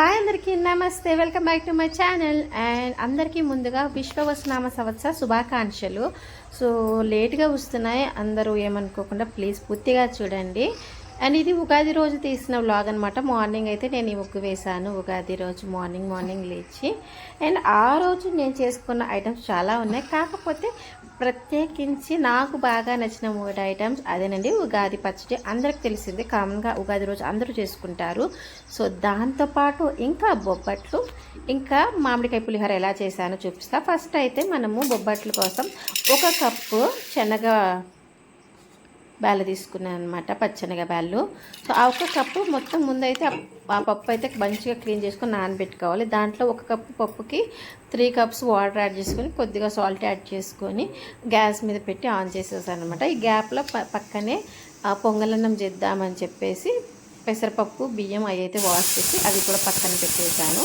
Hi అందరికీ నమస్తే. Welcome back to my channel and అందరికీ ముందుగా విశ్వవసనామ సంవత్సర శుభాకాంక్షలు. సో లేట్గా వస్తున్నాయి. అందరూ ఏమనుకోకుండా ప్లీజ్ పూర్తిగా చూడండి. అండ్ ఇది ఉగాది రోజు తీసిన వ్లాగ్ అనమాట మార్నింగ్ అయితే నేను ఈ ముగ్గు వేశాను. ఉగాది రోజు మార్నింగ్ మార్నింగ్ లేచి. అండ్ ఆ రోజు నేను చేసుకున్న ఐటమ్స్ చాలా ఉన్నాయి. కాకపోతే ప్రత్యేకించి నాకు బాగా నచ్చిన మూడు ఐటమ్స్ అదేనండి ఉగాది పచ్చడి. అందరికి తెలిసింది కామన్గా ఉగాది రోజు అందరూ చేసుకుంటారు. సో దాంతోపాటు ఇంకా బొబ్బట్లు ఇంకా మామిడికాయ పులిహోర ఎలా చేశానో చూపిస్తా. ఫస్ట్ అయితే మనము బొబ్బట్ల కోసం ఒక కప్పు శనగ బ్యాళ్ళు తీసుకున్నాను అనమాట పచ్చనగ బ్యాళ్ళు సో ఆ ఒక కప్పు మొత్తం ముందైతే ఆ- పప్పు అయితే మంచిగా క్లీన్ చేసుకొని నానబెట్టుకోవాలి. దాంట్లో ఒక కప్పు పప్పుకి త్రీ కప్స్ వాటర్ యాడ్ చేసుకొని కొద్దిగా సాల్ట్ యాడ్ చేసుకొని గ్యాస్ మీద పెట్టి ఆన్ చేసేసాను అనమాట ఈ గ్యాప్లో ప పక్కనే ఆ పొంగలన్నం చేద్దామని చెప్పేసి పెసరపప్పు బియ్యం అవి అయితే వాష్ చేసి అవి కూడా పక్కన పెట్టేశాను.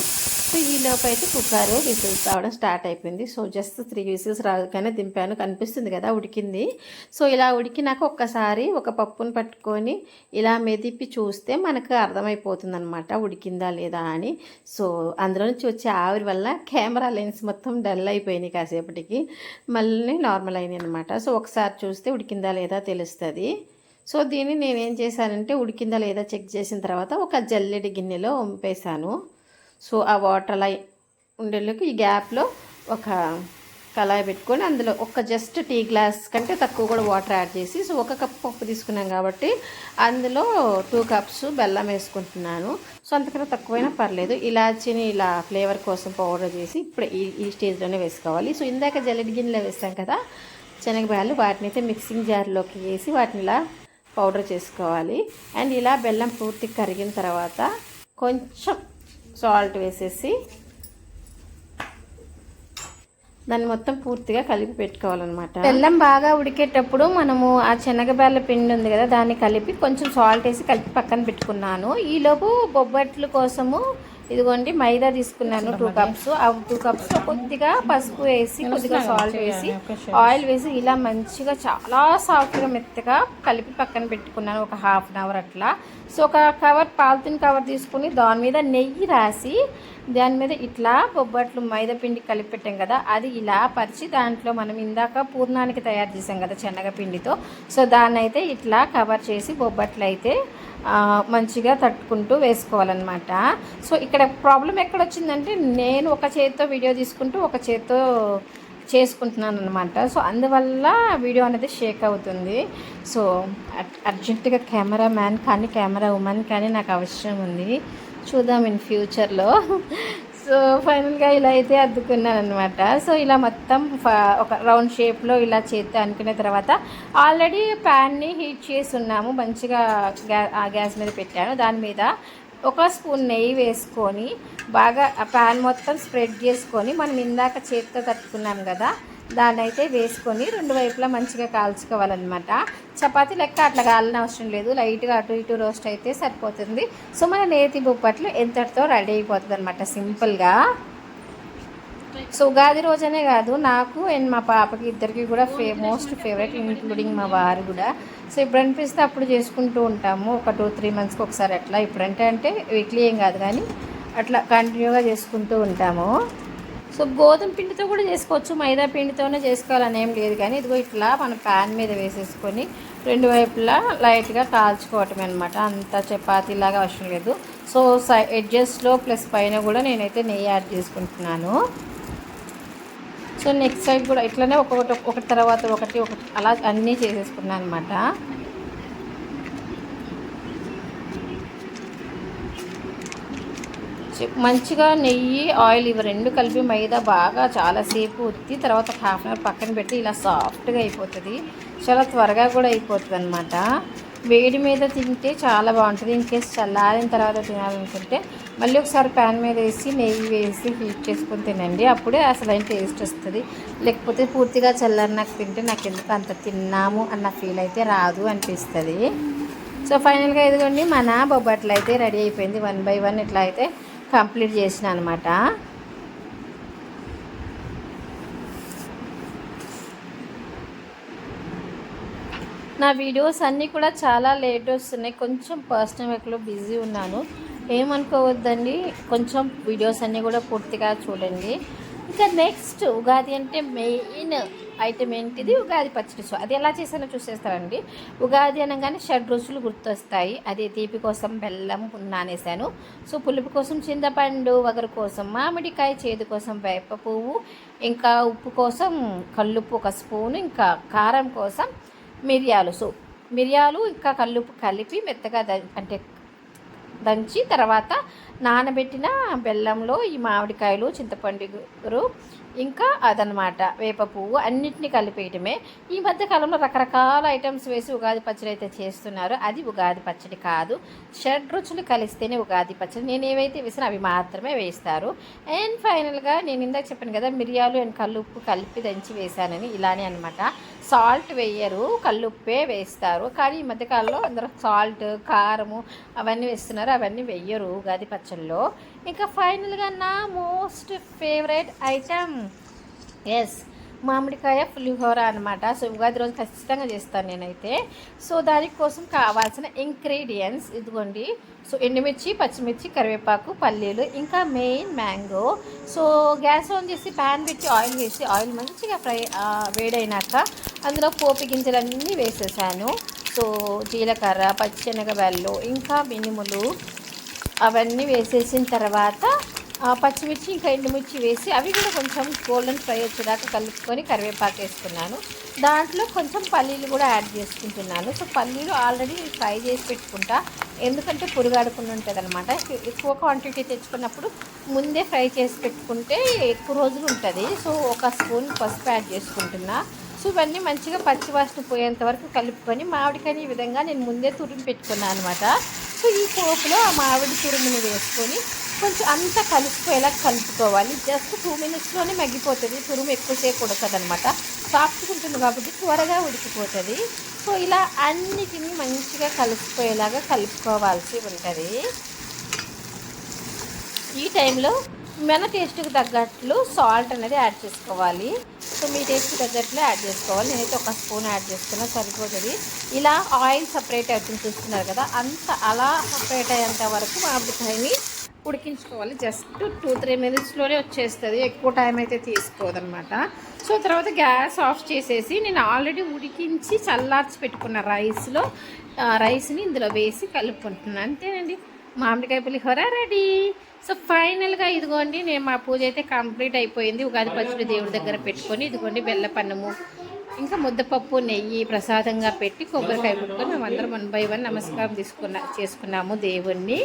సో ఈ లోపు అయితే కుక్కర్ విసిల్స్ రావడం స్టార్ట్ అయిపోయింది. సో జస్ట్ త్రీ విసిల్స్ రాగానే దింపాను. కనిపిస్తుంది కదా ఉడికింది. సో ఇలా ఉడికినాక ఒక్కసారి ఒక పప్పును పట్టుకొని ఇలా మెదిపి చూస్తే మనకు అర్థమైపోతుంది అనమాట ఉడికిందా లేదా అని. సో అందులో నుంచి వచ్చే ఆవిరి వల్ల కెమెరా లెన్స్ మొత్తం డల్ అయిపోయినాయి కాసేపటికి. మళ్ళీ నార్మల్ అయినాయి అనమాట సో ఒకసారి చూస్తే ఉడికిందా లేదా తెలుస్తుంది. సో దీన్ని నేనేం చేశానంటే ఉడికిందా లేదా చెక్ చేసిన తర్వాత ఒక జల్లెడి గిన్నెలో వంపేశాను. సో ఆ వాటర్ అలా ఉండేలోకి ఈ గ్యాప్లో ఒక కళాయి పెట్టుకొని అందులో ఒక జస్ట్ టీ గ్లాస్ కంటే తక్కువ కూడా వాటర్ యాడ్ చేసి సో ఒక కప్ పప్పు తీసుకున్నాం కాబట్టి అందులో టూ కప్స్ బెల్లం వేసుకుంటున్నాను. సో అంతకన్నా తక్కువైనా పర్లేదు. ఇలాచీని ఇలా ఫ్లేవర్ కోసం పౌడర్ చేసి ఇప్పుడు ఈ ఈ స్టేజ్లోనే వేసుకోవాలి. సో ఇందాక జల్లెడి గిన్నెలో వేసాం కదా శనగబాయలు వాటిని అయితే మిక్సింగ్ జార్లోకి వేసి వాటిని ఇలా పౌడర్ చేసుకోవాలి. అండ్ ఇలా బెల్లం పూర్తి కరిగిన తర్వాత కొంచెం సాల్ట్ వేసేసి దాన్ని మొత్తం పూర్తిగా కలిపి పెట్టుకోవాలన్నమాట. బెల్లం బాగా ఉడికేటప్పుడు మనము ఆ శనగబెల్ల పిండి ఉంది కదా దాన్ని కలిపి కొంచెం సాల్ట్ వేసి కలిపి పక్కన పెట్టుకున్నాను. ఈలోపు బొబ్బట్లు కోసము ఇదిగోండి మైదా తీసుకున్నాను టూ కప్స్ ఆ టూ కప్స్ కొద్దిగా పసుపు వేసి కొద్దిగా సాల్ట్ వేసి ఆయిల్ వేసి ఇలా మంచిగా చాలా సాఫ్ట్గా మెత్తగా కలిపి పక్కన పెట్టుకున్నాను ఒక హాఫ్ అన్ అవర్ అట్లా. సో ఒక కవర్ పాలిథిన్ కవర్ తీసుకుని దాని మీద నెయ్యి రాసి దాని మీద ఇట్లా బొబ్బట్లు మైదాపిండి కలిపి పెట్టాం కదా అది ఇలా పరిచి దాంట్లో మనం ఇందాక పూర్ణానికి తయారు చేసాం కదా శనగపిండితో సో దాన్ని అయితే ఇట్లా కవర్ చేసి బొబ్బట్లు అయితే మంచిగా తట్టుకుంటూ వేసుకోవాలన్నమాట. సో ఇక్కడ ప్రాబ్లం ఎక్కడ వచ్చిందంటే నేను ఒక చేతితో వీడియో తీసుకుంటూ ఒక చేతితో చేసుకుంటున్నాను అనమాట సో అందువల్ల వీడియో అనేది షేక్ అవుతుంది. సో అర్జెంటుగా కెమెరా మ్యాన్ కానీ కెమెరా ఉమెన్ కానీ నాకు అవసరం ఉంది. చూద్దాం ఇన్ ఫ్యూచర్లో. సో ఫైనల్గా ఇలా అయితే అద్దుకున్నాను అనమాట సో ఇలా మొత్తం ఫ- ఒక రౌండ్ షేప్లో ఇలా చేద్దాం అనుకున్న తర్వాత ఆల్రెడీ ప్యాన్ని హీట్ చేసి ఉన్నాము మంచిగా గ్యా గ్యాస్ మీద పెట్టాను. దాని మీద ఒక స్పూన్ నెయ్యి వేసుకొని బాగా ఆ ప్యాన్ మొత్తం స్ప్రెడ్ చేసుకొని మనం ఇందాక చేతితో తట్టుకున్నాం కదా దాన్ని అయితే వేసుకొని రెండు వైపులా మంచిగా కాల్చుకోవాలన్నమాట. చపాతీ లెక్క అట్లా కాలని అవసరం లేదు. లైట్గా అటు ఇటు రోస్ట్ అయితే సరిపోతుంది. సో మన నేతి బొప్పట్లు ఎంతటితో రెడీ అయిపోతుంది అనమాట సింపుల్గా. సో ఉగాది రోజనే కాదు నాకు అండ్ మా పాపకి ఇద్దరికి కూడా ఫే మోస్ట్ ఫేవరెట్ ఇంక్లూడింగ్ మా వారు కూడా. సో ఇప్పుడు అనిపిస్తే అప్పుడు చేసుకుంటూ ఉంటాము. ఒక టూ త్రీ మంత్స్కి ఒకసారి అట్లా. ఇప్పుడంటే అంటే వీక్లీ ఏం కాదు కానీ అట్లా కంటిన్యూగా చేసుకుంటూ ఉంటాము. సో గోధుమ పిండితో కూడా చేసుకోవచ్చు మైదా పిండితోనే చేసుకోవాలని ఏం లేదు కానీ ఇదిగో ఇట్లా మన ప్యాన్ మీద వేసేసుకొని రెండు వైపులా లైట్గా కాల్చుకోవటం అనమాట అంత చపాతీలాగా అవసరం లేదు. సో సై ఎడ్జస్ట్లో ప్లస్ పైన కూడా నేనైతే నెయ్యి యాడ్ చేసుకుంటున్నాను. సో నెక్స్ట్ సైడ్ కూడా ఇట్లనే ఒక్కొక్కటి ఒకటి తర్వాత ఒకటి ఒకటి అలా అన్నీ చేసేసుకున్నాను అనమాట మంచిగా నెయ్యి ఆయిల్ ఇవి రెండు కలిపి మైదా బాగా చాలాసేపు ఉత్తి తర్వాత ఒక హాఫ్ అన్ అవర్ పక్కన పెట్టి ఇలా సాఫ్ట్గా అయిపోతుంది. చాలా త్వరగా కూడా అయిపోతుంది అనమాట వేడి మీద తింటే చాలా బాగుంటుంది. ఇన్ కేస్ చల్లారిన తర్వాత తినాలనుకుంటే మళ్ళీ ఒకసారి ప్యాన్ మీద వేసి నెయ్యి వేసి హీట్ చేసుకొని తినండి. అప్పుడే అసలు అయిన టేస్ట్ వస్తుంది. లేకపోతే పూర్తిగా చల్లారినాక తింటే నాకు ఎందుకు అంత తిన్నాము అన్న ఫీల్ అయితే రాదు అనిపిస్తుంది. సో ఫైనల్గా ఇదిగోండి మన బొబ్బట్లు అయితే రెడీ అయిపోయింది. వన్ బై వన్ ఇట్లా అయితే కంప్లీట్ చేసిన అనమాట నా వీడియోస్ అన్నీ కూడా చాలా లేట్ వస్తున్నాయి. కొంచెం పర్సనల్ వర్క్లో బిజీ ఉన్నాను. ఏమనుకోవద్దండి? కొంచెం వీడియోస్ అన్నీ కూడా పూర్తిగా చూడండి. ఇంకా నెక్స్ట్ ఉగాది అంటే మెయిన్ ఐటమ్ ఏంటిది? ఉగాది పచ్చడి. సో అది ఎలా చేసానో చూసేస్తారండి ఉగాది అనగానే షడ్ రుచులు గుర్తొస్తాయి. అది తీపి కోసం బెల్లం నానేసాను సో పులుపు కోసం చింతపండు వగరు కోసం మామిడికాయ చేదు కోసం వేప పువ్వు ఇంకా ఉప్పు కోసం కల్లుప్పు ఒక స్పూను ఇంకా కారం కోసం మిరియాలు. సో మిరియాలు ఇంకా కల్లుప్పు కలిపి మెత్తగా అంటే దంచి తర్వాత నానబెట్టిన బెల్లంలో ఈ మామిడికాయలు చింతపండు ఇంకా అదనమాట వేప పువ్వు అన్నిటిని కలిపేయటమే. ఈ మధ్య కాలంలో రకరకాల ఐటమ్స్ వేసి ఉగాది పచ్చడి అయితే చేస్తున్నారు. అది ఉగాది పచ్చడి కాదు. షడ్ రుచులు కలిస్తేనే ఉగాది పచ్చడి. నేను ఏవైతే వేసినా అవి మాత్రమే వేస్తారు. అండ్ ఫైనల్గా నేను ఇందాక చెప్పాను కదా మిరియాలు అండ్ కల్లుప్పు కలిపి దంచి వేశానని ఇలానే అనమాట సాల్ట్ వేయరు కల్లుప్పే వేస్తారు. కానీ ఈ మధ్యకాలంలో అందరూ సాల్ట్ కారము అవన్నీ వేస్తున్నారు అవన్నీ వేయరు ఉగాది పచ్చళ్ళలో. ఇంకా ఫైనల్గా నా మోస్ట్ ఫేవరెట్ ఐటమ్. ఎస్ మామిడికాయ పులిహోర అనమాట సో ఉగాది రోజు ఖచ్చితంగా చేస్తాను నేనైతే. సో దానికోసం కావాల్సిన ఇంగ్రీడియంట్స్ ఇదిగోండి. సో ఎండుమిర్చి పచ్చిమిర్చి కరివేపాకు పల్లీలు ఇంకా main mango. So gas on చేసి ప్యాన్ పెట్టి ఆయిల్ వేసి ఆయిల్ మంచిగా ఫ్రై వేడైనాక అందులో పోపు గింజలన్నీ వేసేసాను. సో జీలకర్ర పచ్చెనగబెల్లు ఇంకా మినుములు అవన్నీ వేసేసిన తర్వాత పచ్చిమిర్చి ఇంకా ఎండుమిర్చి వేసి అవి కూడా కొంచెం గోల్డెన్ ఫ్రై వచ్చేదాకా కలుపుకొని కరివేపాకు వేసుకున్నాను. దాంట్లో కొంచెం పల్లీలు కూడా యాడ్ చేసుకుంటున్నాను. సో పల్లీలు ఆల్రెడీ ఫ్రై చేసి పెట్టుకుంటా. ఎందుకంటే పురుగాడుకుని ఉంటుంది అనమాట ఎక్కువ క్వాంటిటీ తెచ్చుకున్నప్పుడు ముందే ఫ్రై చేసి పెట్టుకుంటే ఎక్కువ రోజులు ఉంటుంది. సో ఒక స్పూన్ పసుపు యాడ్ చేసుకుంటున్నా. సో ఇవన్నీ మంచిగా పచ్చివాసన పోయేంత వరకు కలుపుకొని మామిడికాయని ఈ విధంగా నేను ముందే తురిమి పెట్టుకున్నాను అనమాట సో ఈ పోపులో ఆ మామిడి తురుముని వేసుకొని కొంచెం అంతా కలిసిపోయేలా కలుపుకోవాలి. జస్ట్ టూ మినిట్స్లోనే మగ్గిపోతుంది. తురుము ఎక్కువసేపు ఉడకదు అనమాట సాఫ్ట్గా ఉంటుంది కాబట్టి త్వరగా ఉడికిపోతుంది. సో ఇలా అన్నిటినీ మంచిగా కలిసిపోయేలాగా కలుపుకోవాల్సి ఉంటుంది. ఈ టైంలో మన టేస్ట్కి తగ్గట్లు సాల్ట్ అనేది యాడ్ చేసుకోవాలి. సో మీ టేస్ట్కి తగ్గట్లు యాడ్ చేసుకోవాలి. నేనైతే ఒక స్పూన్ యాడ్ చేసుకున్నా సరిపోతుంది. ఇలా ఆయిల్ సపరేట్ అవుతుంది చూస్తున్నారు కదా అంత అలా సపరేట్ అయ్యేంత వరకు మామిడికాయని ఉడికించుకోవాలి. జస్ట్ టూ త్రీ మినిట్స్లోనే వచ్చేస్తుంది. ఎక్కువ టైం అయితే తీసుకోదనమాట. సో తర్వాత గ్యాస్ ఆఫ్ చేసేసి నేను ఆల్రెడీ ఉడికించి చల్లార్చి పెట్టుకున్న రైస్లో రైస్ని ఇందులో వేసి కలుపుకుంటున్నాను అంతేనండి. మామిడికాయ పులిహోర రెడీ. సో ఫైనల్గా ఇదిగోండి నేను మా పూజ అయితే కంప్లీట్ అయిపోయింది. ఉగాది పచ్చడి దేవుడి దగ్గర పెట్టుకొని ఇదిగోండి బెల్లపన్నము ఇంకా ముద్దపప్పు నెయ్యి ప్రసాదంగా పెట్టి కొబ్బరికాయ పుట్టుకొని మేమందరం వన్ బై వన్ నమస్కారం తీసుకున్నా చేసుకున్నాము దేవుణ్ణి.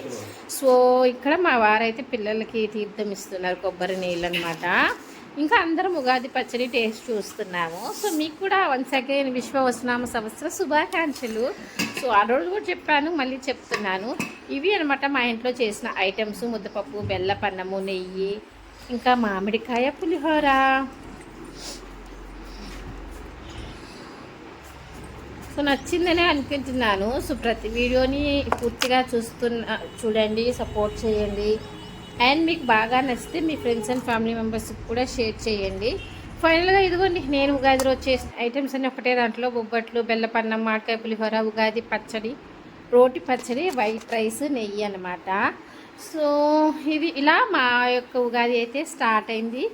సో ఇక్కడ మా వారైతే పిల్లలకి తీర్థం ఇస్తున్నారు కొబ్బరి నీళ్ళు అనమాట ఇంకా అందరం ఉగాది పచ్చడి టేస్ట్ చూస్తున్నాము. సో మీకు కూడా వన్స్ అగైన్ విశ్వవసనామ సంవత్సర శుభాకాంక్షలు. సో ఆ రోజు కూడా చెప్పాను మళ్ళీ చెప్తున్నాను. ఇవి అనమాట మా ఇంట్లో చేసిన ఐటమ్స్. ముద్దపప్పు బెల్లపన్నము నెయ్యి ఇంకా మామిడికాయ పులిహోర. సో నచ్చిందనే అనుకుంటున్నాను. సో ప్రతి వీడియోని పూర్తిగా చూస్తున్న చూడండి సపోర్ట్ చేయండి. అండ్ మీకు బాగా నచ్చితే మీ ఫ్రెండ్స్ అండ్ ఫ్యామిలీ మెంబర్స్కి కూడా షేర్ చేయండి. ఫైనల్గా ఇదిగోండి నేను ఉగాది రోజు చేసిన ఐటమ్స్ అన్ని ఒకటే దాంట్లో. బొబ్బట్లు బెల్లపన్నం మామిడికాయ పులిహోర ఉగాది పచ్చడి. రోటి పచ్చడి వైట్ రైస్ నెయ్యి అనమాట సో ఇది ఇలా మా యొక్క ఉగాది అయితే స్టార్ట్ అయింది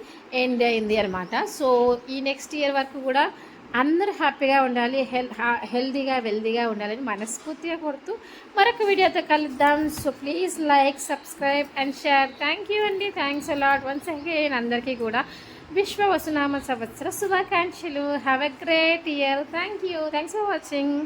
ఎండ్ అయింది అనమాట సో ఈ నెక్స్ట్ ఇయర్ వరకు కూడా అందరూ హ్యాపీగా ఉండాలి హెల్ హెల్దీగా వెల్దీగా ఉండాలని మనస్ఫూర్తిగా కొడుతూ మరొక వీడియోతో కలుద్దాం. So please like subscribe and share. Thank you అండి. Thanks a lot once again అందరికీ కూడా విశ్వ వసునామ సంవత్సర శుభాకాంక్షలు. Have a great year. Thank you. Thanks for watching.